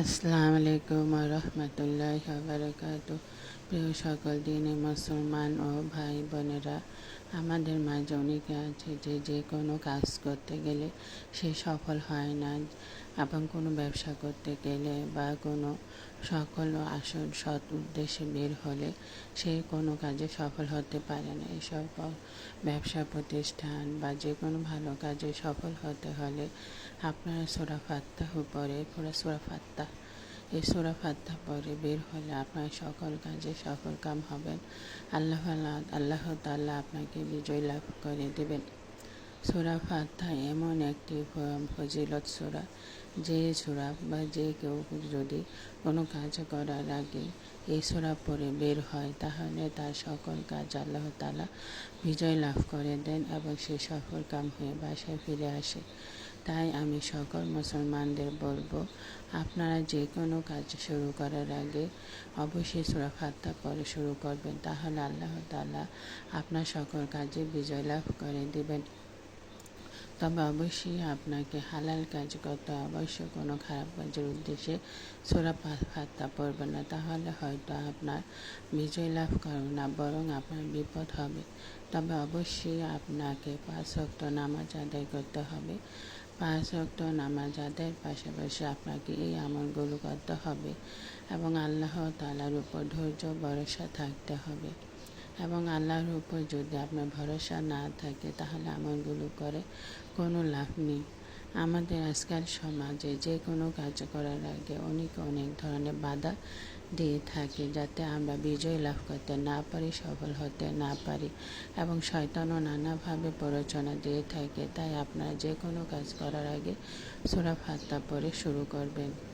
আসসালামু আলাইকুম রহমতুল্লাহ বারকাত প্রিয় সকল দিনে মুসলমান ও ভাই বোনেরা, আমাদের মাঝে অনেকে আছে যে যে কোনো কাজ করতে গেলে সে সফল হয় না। এবং কোনো ব্যবসা করতে গেলে বা কোনো সকল আসল সৎ উদ্দেশ্যে বের হলে সে কোনো কাজে সফল হতে পারে না। এসব ব্যবসা প্রতিষ্ঠান বা যে কোনো ভালো কাজে সফল হতে হলে আপনারা সোরা ফাত্তাহ পরে পুরো সোরা ফাত্তা এই সোরা ফাত্তা পরে বের হলে আপনার সকল কাজে সফল কাম হবেন। আল্লাহ আল্লাহ তাল্লাহ আপনাকে বিজয় লাভ করে দেবেন। সোরা ফাত্তা এমন একটি ফজিলত সোরা যে সোরা বা যে কেউ যদি কোনো কাজ করার আগে এই সোরা পরে বের হয়, তাহলে তার সকল কাজ আল্লাহ তালা বিজয় লাভ করে দেন এবং সে সফল কাম হয়ে বাসায় ফিরে আসে। তাই আমি সকল মুসলমানদের বলব, আপনারা যে কোনো কাজ শুরু করার আগে অবশ্যই সুরা ফাত্তা পরে শুরু করবেন, তাহলে আল্লাহ তালা আপনার সকল কাজে বিজয় লাভ করে দেবেন। তবে অবশ্যই আপনাকে হালাল কাজ করতে অবশ্যই কোনো খারাপ কাজের উদ্দেশ্যে সোরা ফাত্তা পড়বে না। তাহলে হয়তো আপনার বিজয় লাভ করবে না, বরং আপনার বিপদ হবে। তবে অবশ্যই আপনাকে পাঁচ অক্ট নামাজ আদায় করতে হবে। পাঁচ অক্ট নামাজ আদায়ের পাশাপাশি আপনাকে এই আমলগুলো করতে হবে এবং আল্লাহ তালার উপর ধৈর্য ভরসা থাকতে হবে। এবং আল্লাহর উপর যদি আপনার ভরসা না থাকে, তাহলে আমলগুলো করে কোনো লাভ নেই। আমাদের আজকাল সমাজে যে কোনো কাজ করার আগে অনেক অনেক ধরনের বাধা দিয়ে থাকে, যাতে আমরা বিজয় লাভ করতে না পারি, সফল হতে না পারি এবং শয়তানও নানাভাবে প্ররোচনা দিয়ে থাকে। তাই আপনারা যে কোনো কাজ করার আগে সুরা ফাত্তা পরে শুরু করবেন।